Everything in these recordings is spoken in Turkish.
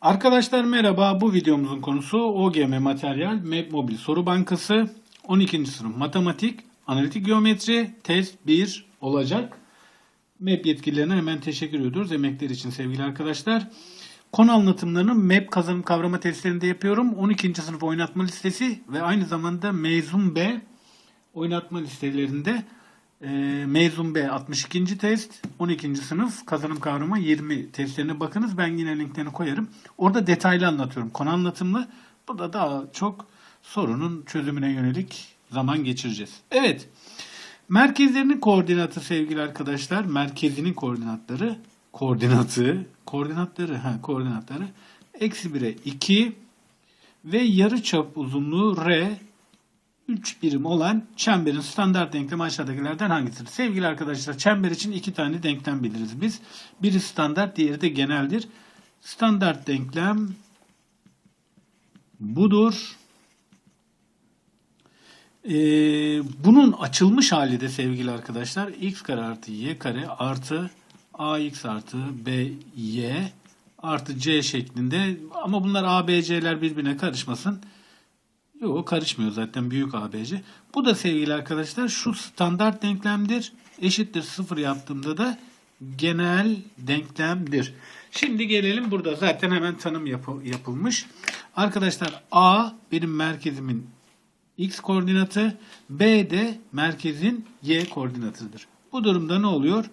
Arkadaşlar merhaba. Bu videomuzun konusu OGM Materyal Map Mobil Soru Bankası 12. sınıf Matematik Analitik Geometri Test 1 olacak. MEP yetkililerine hemen teşekkür ediyoruz emekleri için sevgili arkadaşlar. Konu anlatımlarını MEP kazanım kavrama testlerinde yapıyorum. 12. sınıf oynatma listesi ve aynı zamanda mezun B oynatma listelerinde e, mezun B 62. test, 12. sınıf kazanım kavrama 20 testlerine bakınız. Ben yine linklerini koyarım. Orada detaylı anlatıyorum. Konu anlatımlı. Burada daha çok sorunun çözümüne yönelik zaman geçireceğiz. Evet. Merkezlerinin koordinatı sevgili arkadaşlar. Merkezinin koordinatları. Koordinatı. Koordinatları. Ha, koordinatları. Eksi 1'e 2 ve yarı çap uzunluğu R 3 birim olan çemberin standart denklemi aşağıdakilerden hangisidir? Sevgili arkadaşlar çember için iki tane denklem biliriz biz. Biri standart diğeri de geneldir. Standart denklem budur. Ee, bunun açılmış hali de sevgili arkadaşlar x kare artı y kare artı ax artı by artı c şeklinde ama bunlar a, b, c'ler birbirine karışmasın. Yok karışmıyor zaten büyük ABC. Bu da sevgili arkadaşlar şu standart denklemdir. Eşittir sıfır yaptığımda da genel denklemdir. Şimdi gelelim burada zaten hemen tanım yapı- yapılmış. Arkadaşlar A benim merkezimin x koordinatı, B de merkezin y koordinatıdır. Bu durumda ne oluyor?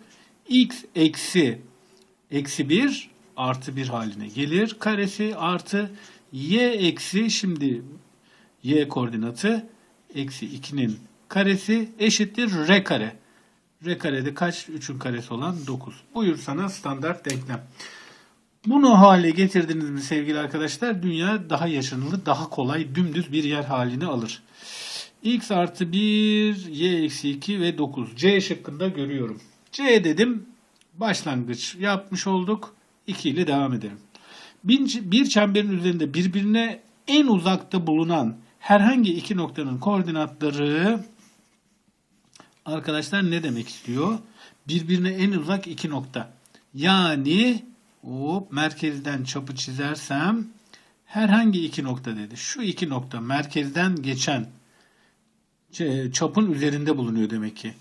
x eksi eksi 1 artı 1 haline gelir. Karesi artı y eksi şimdi y koordinatı eksi 2'nin karesi eşittir r kare. R karede kaç? 3'ün karesi olan 9. Buyur sana standart denklem. Bunu hale getirdiniz mi sevgili arkadaşlar? Dünya daha yaşanılır, daha kolay, dümdüz bir yer halini alır. x artı 1, y eksi 2 ve 9. C şıkkında görüyorum. C dedim. Başlangıç yapmış olduk. 2 ile devam edelim. Bir çemberin üzerinde birbirine en uzakta bulunan herhangi iki noktanın koordinatları arkadaşlar ne demek istiyor? Birbirine en uzak iki nokta. Yani hop merkezden çapı çizersem herhangi iki nokta dedi. Şu iki nokta merkezden geçen çapın üzerinde bulunuyor demek ki.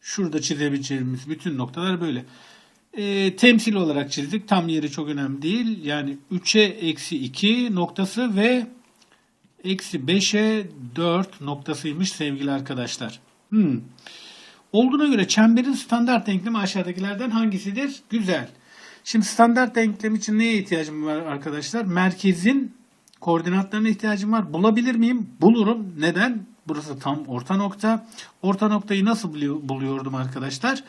Şurada çizebileceğimiz bütün noktalar böyle. E, temsil olarak çizdik. Tam yeri çok önemli değil. Yani 3'e eksi 2 noktası ve eksi 5'e 4 noktasıymış sevgili arkadaşlar. Hmm. Olduğuna göre çemberin standart denklemi aşağıdakilerden hangisidir? Güzel. Şimdi standart denklem için neye ihtiyacım var arkadaşlar? Merkezin koordinatlarına ihtiyacım var. Bulabilir miyim? Bulurum. Neden? Burası tam orta nokta. Orta noktayı nasıl buluyor- buluyordum arkadaşlar?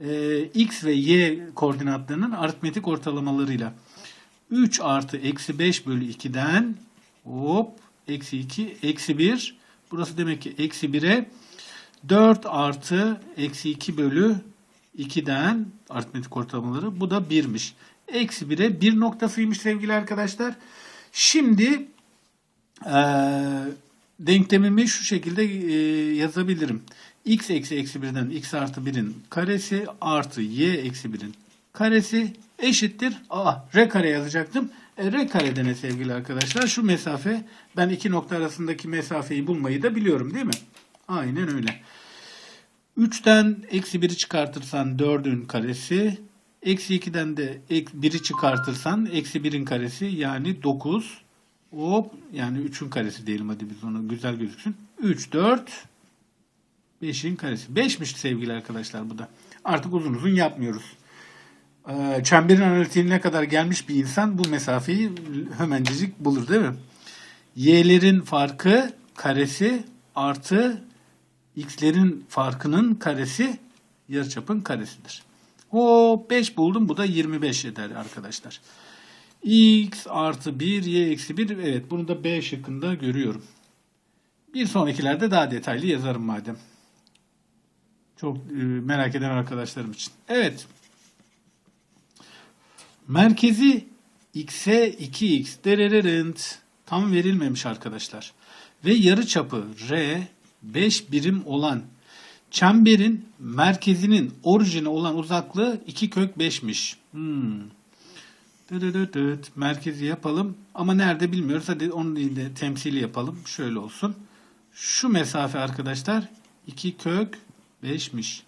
Ee, x ve y koordinatlarının aritmetik ortalamalarıyla. 3 artı eksi 5 bölü 2'den hop eksi 2 eksi 1 burası demek ki eksi 1'e 4 artı eksi 2 bölü 2'den aritmetik ortalamaları bu da 1'miş. Eksi 1'e 1 noktasıymış sevgili arkadaşlar. Şimdi eee denklemimi şu şekilde eee, yazabilirim. x eksi eksi 1'den x artı 1'in karesi artı y eksi 1'in karesi eşittir. Aa, r kare yazacaktım. E, r karede ne sevgili arkadaşlar? Şu mesafe ben iki nokta arasındaki mesafeyi bulmayı da biliyorum değil mi? Aynen öyle. 3'ten eksi 1'i çıkartırsan 4'ün karesi. Eksi 2'den de 1'i çıkartırsan eksi 1'in karesi yani 9. Hop yani 3'ün karesi diyelim hadi biz onu güzel gözüksün. 3, 4, 5'in karesi. 5'miş sevgili arkadaşlar bu da. Artık uzun uzun yapmıyoruz. Ee, Çemberin analitiğine kadar gelmiş bir insan bu mesafeyi hemencecik bulur değil mi? Y'lerin farkı karesi artı x'lerin farkının karesi yarıçapın karesidir. O 5 buldum. Bu da 25 eder arkadaşlar. x artı 1, y eksi 1. Evet bunu da B şıkkında görüyorum. Bir sonrakilerde daha detaylı yazarım madem. Çok e, merak eden arkadaşlarım için. Evet. Merkezi x'e 2x derererint tam verilmemiş arkadaşlar. Ve yarı çapı r 5 birim olan çemberin merkezinin orijine olan uzaklığı 2 kök 5'miş. Hmm. Merkezi yapalım. Ama nerede bilmiyoruz. Hadi onu da temsili yapalım. Şöyle olsun. Şu mesafe arkadaşlar 2 kök 5'miş.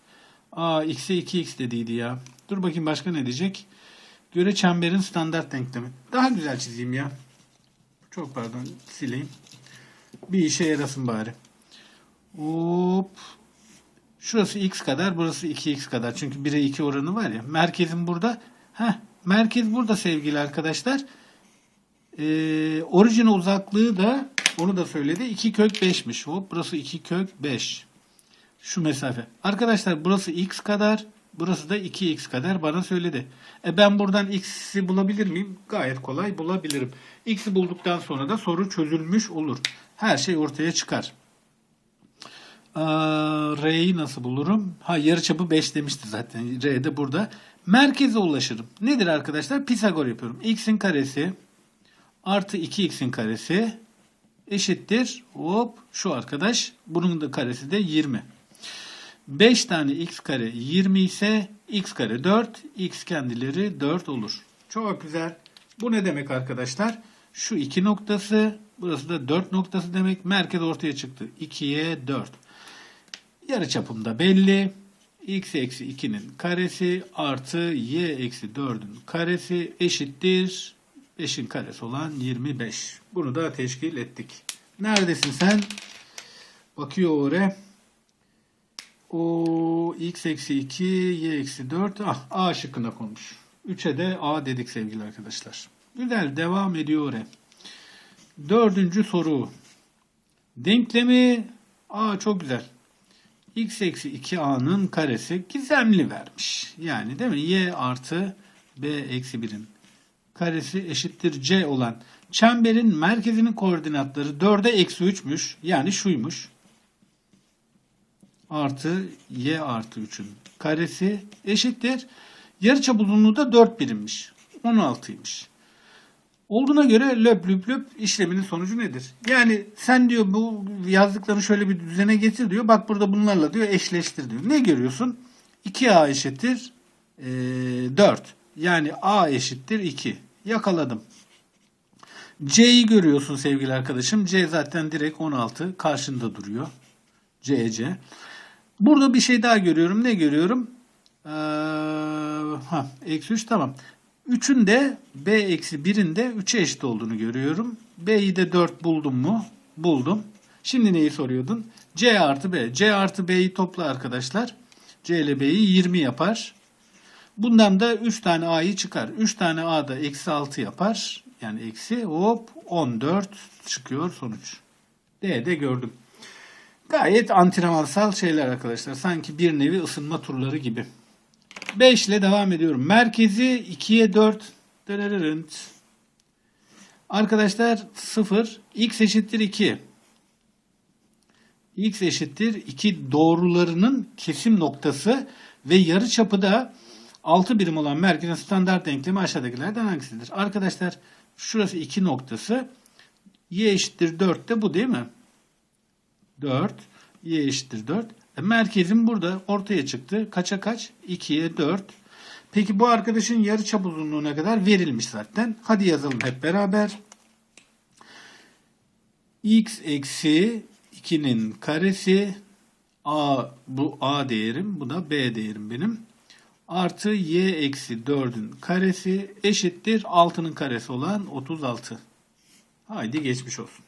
Aa x'e 2x dediydi ya. Dur bakayım başka ne diyecek? Göre çemberin standart denklemi. Daha güzel çizeyim ya. Çok pardon sileyim. Bir işe yarasın bari. Hop. Şurası x kadar, burası 2x kadar. Çünkü 1'e 2 oranı var ya. Merkezim burada. Heh, merkez burada sevgili arkadaşlar. Ee, orijine uzaklığı da onu da söyledi. 2 kök 5'miş. Hop burası 2 kök 5. Şu mesafe. Arkadaşlar burası x kadar. Burası da 2x kadar bana söyledi. E ben buradan x'i bulabilir miyim? Gayet kolay bulabilirim. X'i bulduktan sonra da soru çözülmüş olur. Her şey ortaya çıkar. Aa, R'yi nasıl bulurum? Ha yarıçapı 5 demişti zaten. R de burada. Merkeze ulaşırım. Nedir arkadaşlar? Pisagor yapıyorum. X'in karesi artı 2x'in karesi eşittir. Hop şu arkadaş. Bunun da karesi de 20. 5 tane x kare 20 ise x kare 4. X kendileri 4 olur. Çok güzel. Bu ne demek arkadaşlar? Şu iki noktası burası da 4 noktası demek. Merkez ortaya çıktı. 2'ye 4. Yarı çapım belli. x eksi 2'nin karesi artı y eksi 4'ün karesi eşittir. 5'in karesi olan 25. Bunu da teşkil ettik. Neredesin sen? Bakıyor oraya. O x eksi 2, y eksi 4. Ah, A şıkkına konmuş. 3'e de A dedik sevgili arkadaşlar. Güzel devam ediyor oraya. Dördüncü soru. Denklemi A çok güzel. x eksi 2a'nın karesi gizemli vermiş. Yani değil mi? y artı b eksi 1'in karesi eşittir c olan çemberin merkezinin koordinatları 4'e eksi 3'müş. Yani şuymuş. Artı y artı 3'ün karesi eşittir. Yarıçap uzunluğu da 4 birimmiş. 16'ymış. Olduğuna göre löp löp löp işleminin sonucu nedir? Yani sen diyor bu yazdıklarını şöyle bir düzene getir diyor. Bak burada bunlarla diyor eşleştir diyor. Ne görüyorsun? 2a eşittir e, 4. Yani a eşittir 2. Yakaladım. C'yi görüyorsun sevgili arkadaşım. C zaten direkt 16 karşında duruyor. CC. Burada bir şey daha görüyorum. Ne görüyorum? Ee, ha, eksi 3 tamam. 3'ün de b eksi 1'in de 3'e eşit olduğunu görüyorum. b'yi de 4 buldum mu? Buldum. Şimdi neyi soruyordun? c artı b. c artı b'yi topla arkadaşlar. c ile b'yi 20 yapar. Bundan da 3 tane a'yı çıkar. 3 tane a da eksi 6 yapar. Yani eksi hop 14 çıkıyor sonuç. D'de gördüm. Gayet antrenmansal şeyler arkadaşlar. Sanki bir nevi ısınma turları gibi. 5 ile devam ediyorum. Merkezi 2'ye 4. Dırırırınt. Arkadaşlar 0. X eşittir 2. X eşittir 2 doğrularının kesim noktası ve yarı çapı da 6 birim olan merkezin standart denklemi aşağıdakilerden hangisidir? Arkadaşlar şurası 2 noktası. Y eşittir 4 de bu değil mi? 4. Y eşittir 4. E, merkezim burada ortaya çıktı. Kaça kaç? 2'ye 4. Peki bu arkadaşın yarı çap uzunluğu ne kadar? Verilmiş zaten. Hadi yazalım hep beraber. x eksi 2'nin karesi a bu a değerim. Bu da b değerim benim. Artı y eksi 4'ün karesi eşittir 6'nın karesi olan 36. Haydi geçmiş olsun.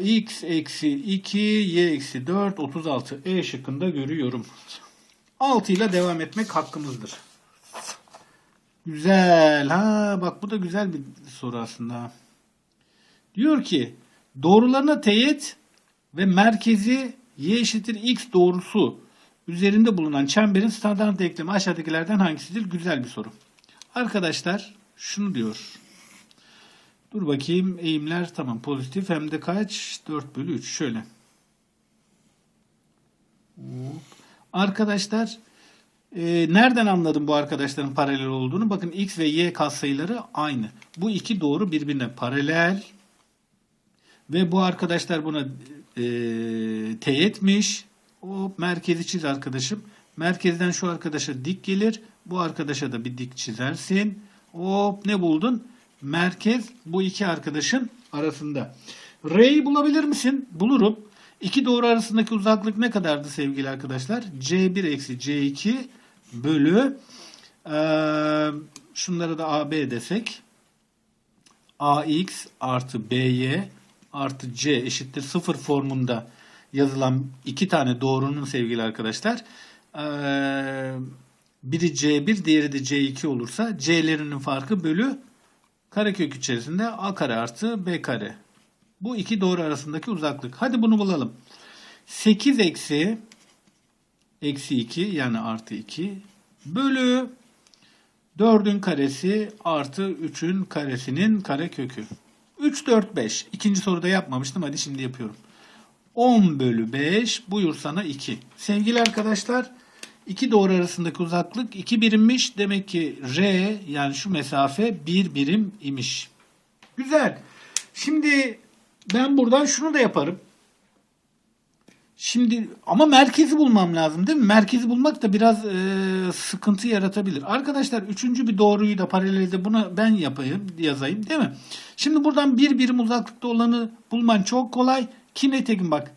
X eksi 2, y eksi 4, 36. E şıkkında görüyorum. 6 ile devam etmek hakkımızdır. Güzel. Ha bak bu da güzel bir soru aslında. Diyor ki doğrularına teğet ve merkezi y eşittir x doğrusu üzerinde bulunan çemberin standart denklemi aşağıdakilerden hangisidir? Güzel bir soru. Arkadaşlar şunu diyor. Dur bakayım eğimler tamam pozitif hem de kaç? 4 bölü 3 şöyle. Arkadaşlar e, nereden anladım bu arkadaşların paralel olduğunu? Bakın x ve y katsayıları aynı. Bu iki doğru birbirine paralel ve bu arkadaşlar buna e, teğetmiş. O merkezi çiz arkadaşım. Merkezden şu arkadaşa dik gelir. Bu arkadaşa da bir dik çizersin. Hop ne buldun? Merkez bu iki arkadaşın arasında. R'yi bulabilir misin? Bulurum. İki doğru arasındaki uzaklık ne kadardı sevgili arkadaşlar? C1 eksi C2 bölü eee şunlara da AB desek AX artı BY artı C eşittir 0 formunda yazılan iki tane doğrunun sevgili arkadaşlar eee, biri C1 diğeri de C2 olursa C'lerinin farkı bölü karekök içerisinde A kare artı B kare. Bu iki doğru arasındaki uzaklık. Hadi bunu bulalım. 8 eksi eksi 2 yani artı 2 bölü 4'ün karesi artı 3'ün karesinin karekökü. 3, 4, 5. İkinci soruda yapmamıştım. Hadi şimdi yapıyorum. 10 bölü 5 buyur sana 2. Sevgili arkadaşlar iki doğru arasındaki uzaklık 2 birimmiş. Demek ki R yani şu mesafe 1 birim imiş. Güzel. Şimdi ben buradan şunu da yaparım. Şimdi ama merkezi bulmam lazım değil mi? Merkezi bulmak da biraz e, sıkıntı yaratabilir. Arkadaşlar üçüncü bir doğruyu da paralelde buna ben yapayım, yazayım değil mi? Şimdi buradan bir birim uzaklıkta olanı bulman çok kolay. Ki nitekim bak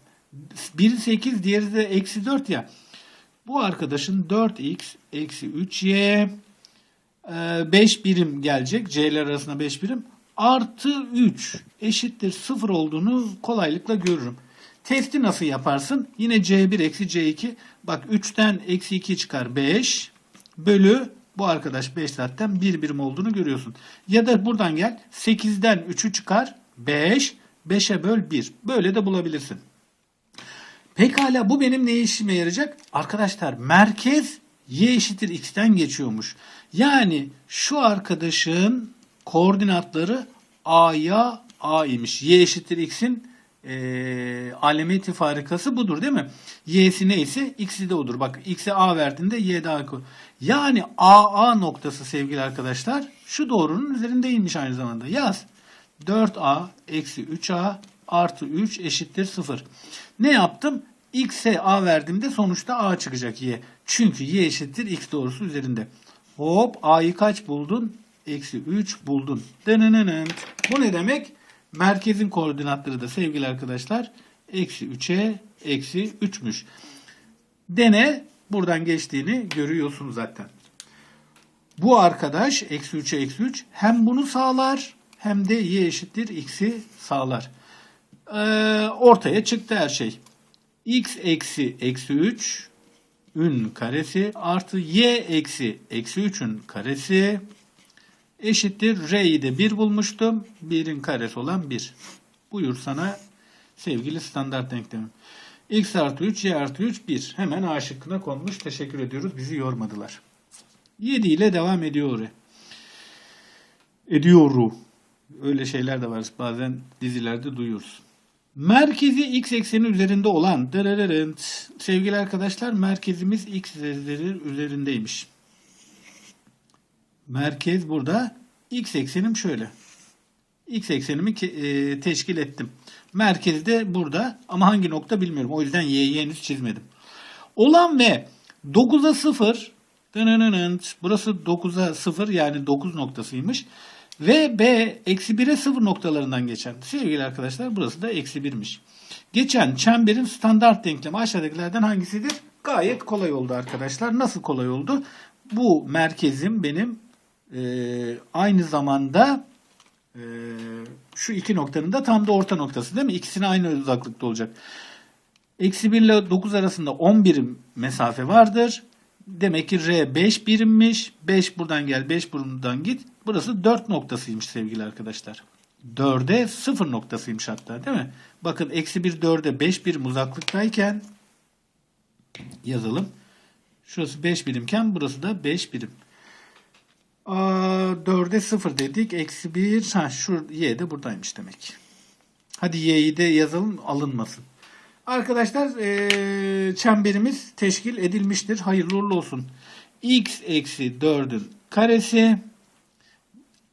biri 8 diğeri de eksi 4 ya. Bu arkadaşın 4x eksi 3y 5 birim gelecek. C'ler arasında 5 birim. Artı 3 eşittir 0 olduğunu kolaylıkla görürüm. Testi nasıl yaparsın? Yine C1 eksi C2. Bak 3'ten eksi 2 çıkar 5 bölü bu arkadaş 5 zaten 1 birim olduğunu görüyorsun. Ya da buradan gel 8'den 3'ü çıkar 5 5'e böl 1. Böyle de bulabilirsin. Pekala bu benim ne işime yarayacak? Arkadaşlar merkez y eşittir x'ten geçiyormuş. Yani şu arkadaşın koordinatları a'ya a imiş. y eşittir x'in e, alameti farikası budur değil mi? Y'si neyse x'i de odur. Bak x'e a verdiğinde y a. koy- Yani AA noktası sevgili arkadaşlar şu doğrunun üzerindeymiş aynı zamanda. Yaz. 4a eksi 3a artı 3 eşittir 0. Ne yaptım? X'e a verdiğimde sonuçta a çıkacak y. Çünkü y eşittir x doğrusu üzerinde. Hop a'yı kaç buldun? Eksi 3 buldun. Dınınınınt. Bu ne demek? Merkezin koordinatları da sevgili arkadaşlar eksi 3'e eksi 3'müş. Dene buradan geçtiğini görüyorsun zaten. Bu arkadaş eksi 3'e eksi 3 hem bunu sağlar hem de y eşittir x'i sağlar. Ee, ortaya çıktı her şey. x eksi eksi 3 ün karesi artı y eksi eksi 3'ün karesi eşittir. R'yi de 1 bulmuştum. 1'in karesi olan 1. Buyur sana sevgili standart denklemim. x artı 3, y artı 3, 1. Hemen A şıkkına konmuş. Teşekkür ediyoruz. Bizi yormadılar. 7 ile devam ediyor. Ediyoru. Öyle şeyler de var. Bazen dizilerde duyuyoruz. Merkezi x ekseni üzerinde olan sevgili arkadaşlar merkezimiz x üzeri- üzerindeymiş. Merkez burada. X eksenim şöyle. X eksenimi e, teşkil ettim. Merkez de burada ama hangi nokta bilmiyorum. O yüzden y'yi henüz çizmedim. Olan ve 9'a 0 dınınınınt, burası 9'a 0 yani 9 noktasıymış. Ve B eksi 1'e 0 noktalarından geçen. Sevgili arkadaşlar burası da eksi 1'miş. Geçen çemberin standart denklemi aşağıdakilerden hangisidir? Gayet kolay oldu arkadaşlar. Nasıl kolay oldu? Bu merkezim benim e, aynı zamanda e, şu iki noktanın da tam da orta noktası değil mi? İkisine aynı uzaklıkta olacak. Eksi 1 ile 9 arasında 10 birim mesafe vardır. Demek ki R 5 birimmiş. 5 buradan gel, 5 buradan git. Burası 4 noktasıymış sevgili arkadaşlar. 4'e 0 noktasıymış hatta değil mi? Bakın eksi 1 4'e 5 birim uzaklıktayken yazalım. Şurası 5 birimken burası da 5 birim. Aa, 4'e 0 dedik. Eksi 1. Ha, şu y de buradaymış demek. Hadi y'yi de yazalım alınmasın. Arkadaşlar eee, çemberimiz teşkil edilmiştir. Hayırlı uğurlu olsun. x eksi 4'ün karesi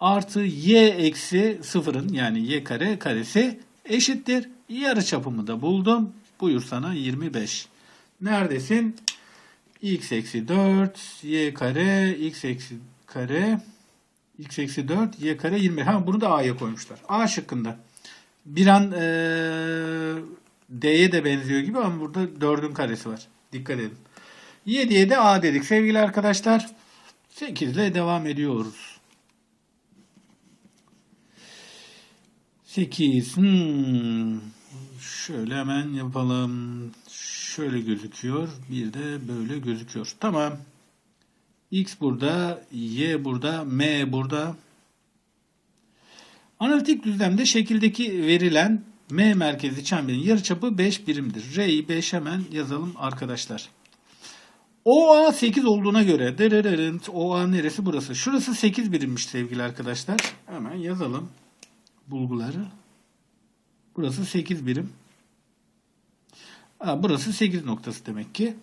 artı y eksi 0'ın yani y kare karesi eşittir. Yarı çapımı da buldum. Buyur sana 25. Neredesin? x eksi 4 y kare x eksi kare x eksi 4 y kare 20. Ha bunu da a'ya koymuşlar. A şıkkında. Bir an eee, D'ye de benziyor gibi ama burada 4'ün karesi var. Dikkat edin. 7'ye de A dedik sevgili arkadaşlar. 8 ile devam ediyoruz. 8. Hmm. Şöyle hemen yapalım. Şöyle gözüküyor. Bir de böyle gözüküyor. Tamam. X burada, Y burada, M burada. Analitik düzlemde şekildeki verilen M merkezli çemberin yarıçapı 5 birimdir. R'yi 5 hemen yazalım arkadaşlar. OA 8 olduğuna göre dırırırın, OA neresi burası? Şurası 8 birimmiş sevgili arkadaşlar. Hemen yazalım bulguları. Burası 8 birim. Burası 8 noktası demek ki.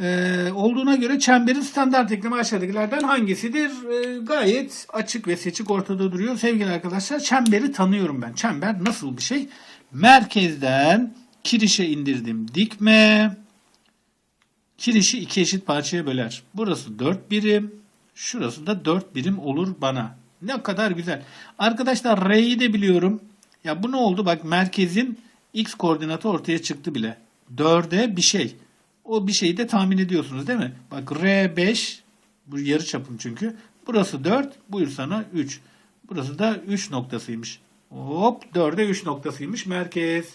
Ee, olduğuna göre çemberin standart denklemi aşağıdakilerden hangisidir? Ee, gayet açık ve seçik ortada duruyor. Sevgili arkadaşlar çemberi tanıyorum ben. Çember nasıl bir şey? Merkezden kirişe indirdim dikme. Kirişi iki eşit parçaya böler. Burası 4 birim. Şurası da 4 birim olur bana. Ne kadar güzel. Arkadaşlar R'yi de biliyorum. Ya bu ne oldu? Bak merkezin x koordinatı ortaya çıktı bile. 4'e bir şey. O bir şeyi de tahmin ediyorsunuz değil mi? Bak R5 bu yarı çapım çünkü. Burası 4. Buyur sana 3. Burası da 3 noktasıymış. Hop 4'e 3 noktasıymış merkez.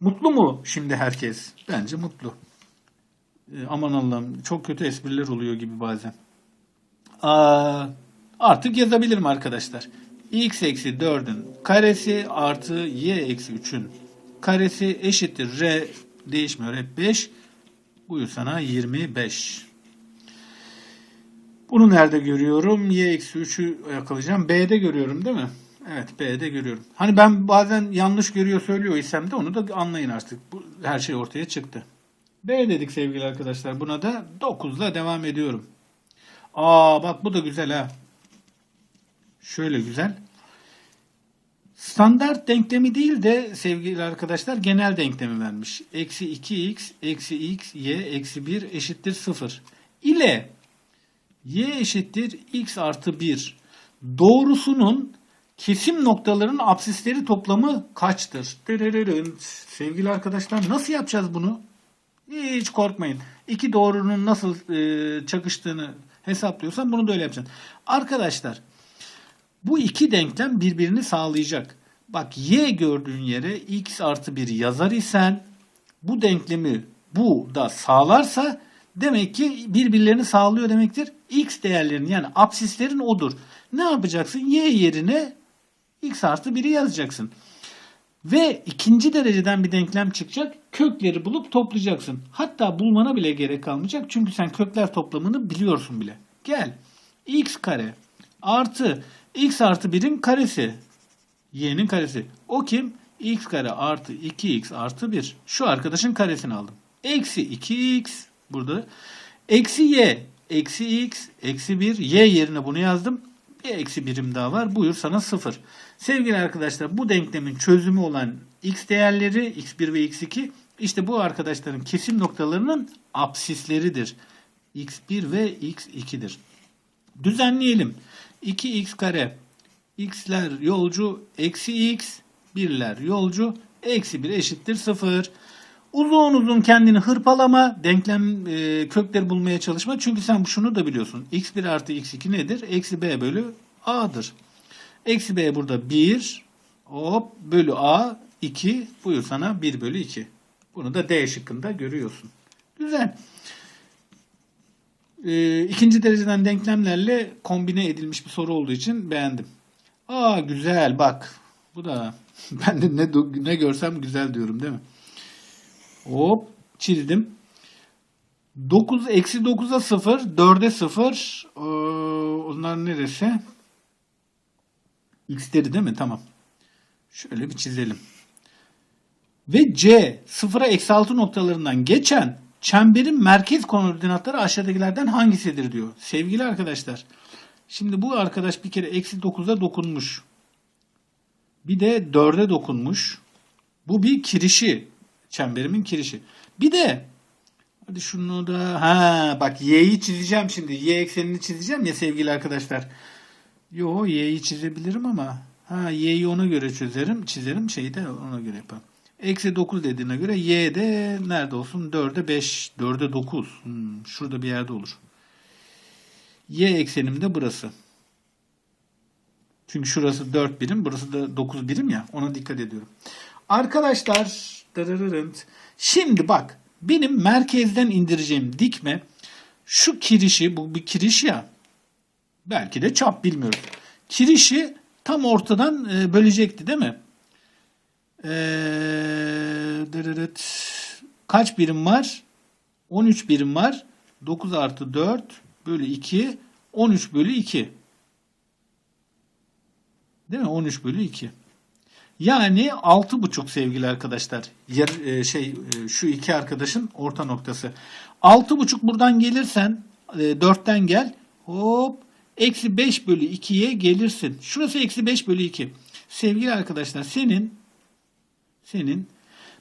Mutlu mu şimdi herkes? Bence mutlu. E, aman Allah'ım çok kötü espriler oluyor gibi bazen. Aa, artık yazabilirim arkadaşlar. x eksi 4'ün karesi artı y eksi 3'ün karesi eşittir r değişmiyor hep 5. Buyur sana 25. Bunu nerede görüyorum? y eksi 3'ü yakalayacağım. B'de görüyorum değil mi? Evet B'de görüyorum. Hani ben bazen yanlış görüyor söylüyor isem de onu da anlayın artık. Bu, her şey ortaya çıktı. B dedik sevgili arkadaşlar. Buna da 9 ile devam ediyorum. Aa bak bu da güzel ha. Şöyle güzel. Standart denklemi değil de sevgili arkadaşlar genel denklemi vermiş. Eksi 2x eksi x y eksi 1 eşittir 0 ile y eşittir x artı 1 doğrusunun kesim noktalarının absisleri toplamı kaçtır? Dırırırın. Sevgili arkadaşlar nasıl yapacağız bunu? Hiç korkmayın. İki doğrunun nasıl e, çakıştığını hesaplıyorsan bunu da öyle yapacaksın. Arkadaşlar bu iki denklem birbirini sağlayacak. Bak y gördüğün yere x artı 1 yazar isen bu denklemi bu da sağlarsa demek ki birbirlerini sağlıyor demektir. x değerlerinin yani absislerin odur. Ne yapacaksın? y yerine x artı 1'i yazacaksın. Ve ikinci dereceden bir denklem çıkacak. Kökleri bulup toplayacaksın. Hatta bulmana bile gerek kalmayacak. Çünkü sen kökler toplamını biliyorsun bile. Gel. x kare artı x artı 1'in karesi. y'nin karesi. O kim? x kare artı 2x artı 1. Şu arkadaşın karesini aldım. Eksi 2x burada. Eksi y. Eksi x. Eksi 1. Y yerine bunu yazdım. Bir eksi birim daha var. Buyur sana 0. Sevgili arkadaşlar bu denklemin çözümü olan x değerleri x1 ve x2 işte bu arkadaşların kesim noktalarının absisleridir. x1 ve x2'dir. Düzenleyelim. 2x kare x'ler yolcu eksi x birler yolcu eksi 1 eşittir 0. Uzun uzun kendini hırpalama, denklem e, kökleri bulmaya çalışma. Çünkü sen şunu da biliyorsun. x1 artı x2 nedir? Eksi b bölü a'dır. Eksi b burada 1. Hop bölü a 2. Buyur sana 1 bölü 2. Bunu da D şıkkında görüyorsun. Güzel. Ee, ikinci dereceden denklemlerle kombine edilmiş bir soru olduğu için beğendim. Aa güzel bak. Bu da ben de ne, ne görsem güzel diyorum değil mi? Hop çizdim. 9 eksi 9'a 0, 4'e 0. Ee, onlar neresi? X'leri değil mi? Tamam. Şöyle bir çizelim. Ve C 0'a eksi 6 noktalarından geçen çemberin merkez koordinatları aşağıdakilerden hangisidir diyor. Sevgili arkadaşlar. Şimdi bu arkadaş bir kere eksi 9'a dokunmuş. Bir de 4'e dokunmuş. Bu bir kirişi. Çemberimin kirişi. Bir de Hadi şunu da ha bak y'yi çizeceğim şimdi. Y eksenini çizeceğim ya sevgili arkadaşlar. Yo y'yi çizebilirim ama ha y'yi ona göre çözerim. Çizerim şeyi de ona göre yaparım. Eksi 9 dediğine göre y de nerede olsun? 4'e 5, 4'e 9. Hmm, şurada bir yerde olur. Y eksenim de burası. Çünkü şurası 4 birim, burası da 9 birim ya. Ona dikkat ediyorum. Arkadaşlar, şimdi bak benim merkezden indireceğim dikme şu kirişi, bu bir kiriş ya. Belki de çap bilmiyorum. Kirişi tam ortadan e, bölecekti değil mi? Ee. Kaç birim var? 13 birim var. 9 artı 4 bölü 2 13 bölü 2. Değil mi? 13 bölü 2. Yani 6,5 sevgili arkadaşlar. Yer, e, şey e, şu iki arkadaşın orta noktası. 6,5 buradan gelirsen e, 4'ten gel. Hop. Eksi 5 bölü 2'ye gelirsin. Şurası eksi 5 bölü 2. Sevgili arkadaşlar senin senin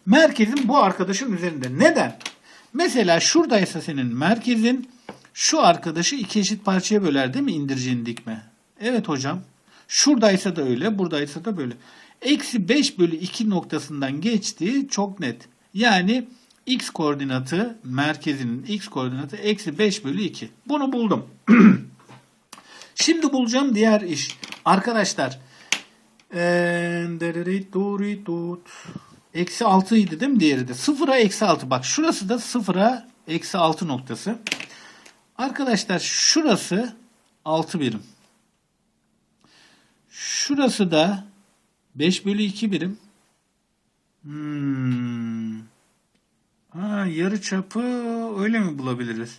merkezin bu arkadaşın üzerinde. Neden? Mesela şuradaysa senin merkezin şu arkadaşı iki eşit parçaya böler değil mi indireceğin dikme? Evet hocam. Şuradaysa da öyle, buradaysa da böyle. Eksi 5 bölü 2 noktasından geçtiği çok net. Yani x koordinatı, merkezinin x koordinatı eksi 5 bölü 2. Bunu buldum. Şimdi bulacağım diğer iş. Arkadaşlar, Eksi 6 idi değil mi diğeri de? Sıfıra eksi 6. Bak şurası da sıfıra eksi 6 noktası. Arkadaşlar şurası 6 birim. Şurası da 5 bölü 2 birim. Hmm. Ha, yarı çapı öyle mi bulabiliriz?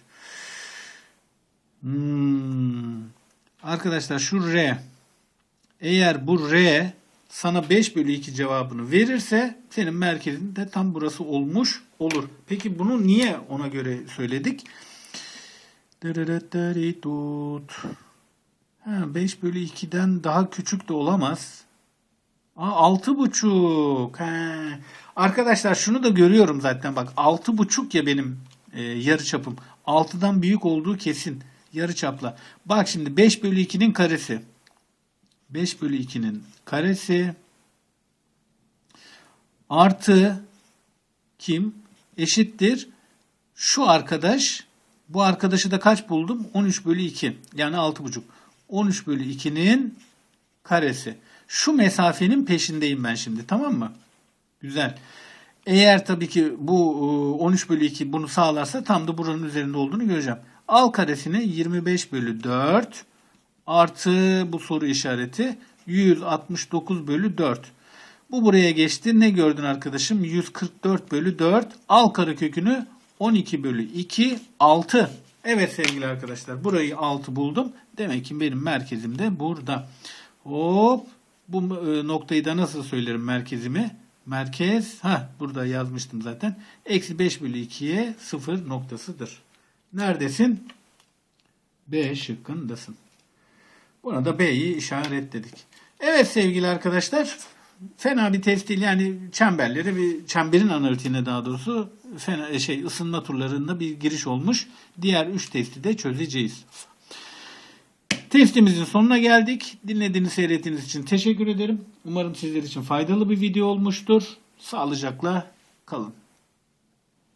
Hmm. Arkadaşlar şu R. Eğer bu R sana 5 bölü 2 cevabını verirse senin merkezin de tam burası olmuş olur. Peki bunu niye ona göre söyledik? Ha, 5 bölü 2'den daha küçük de olamaz. Aa, 6,5. He. Arkadaşlar şunu da görüyorum zaten bak 6,5 ya benim e, yarı çapım. 6'dan büyük olduğu kesin yarı çapla. Bak şimdi 5 bölü 2'nin karesi. 5 bölü 2'nin karesi artı kim eşittir şu arkadaş bu arkadaşı da kaç buldum? 13 bölü 2 yani 6,5. 13 bölü 2'nin karesi. Şu mesafenin peşindeyim ben şimdi tamam mı? Güzel. Eğer tabii ki bu 13 bölü 2 bunu sağlarsa tam da buranın üzerinde olduğunu göreceğim. Al karesini 25 bölü 4 artı bu soru işareti 169 bölü 4. Bu buraya geçti. Ne gördün arkadaşım? 144 bölü 4. Al karekökünü 12 bölü 2 6. Evet sevgili arkadaşlar burayı 6 buldum. Demek ki benim merkezim de burada. Hop bu e, noktayı da nasıl söylerim merkezimi? Merkez ha burada yazmıştım zaten. Eksi 5 bölü 2'ye 0 noktasıdır. Neredesin? B şıkkındasın. Buna da B'yi işaretledik. Evet sevgili arkadaşlar. Fena bir test değil. Yani çemberleri bir çemberin analitiğine daha doğrusu fena şey ısınma turlarında bir giriş olmuş. Diğer 3 testi de çözeceğiz. Testimizin sonuna geldik. Dinlediğiniz, seyrettiğiniz için teşekkür ederim. Umarım sizler için faydalı bir video olmuştur. Sağlıcakla kalın.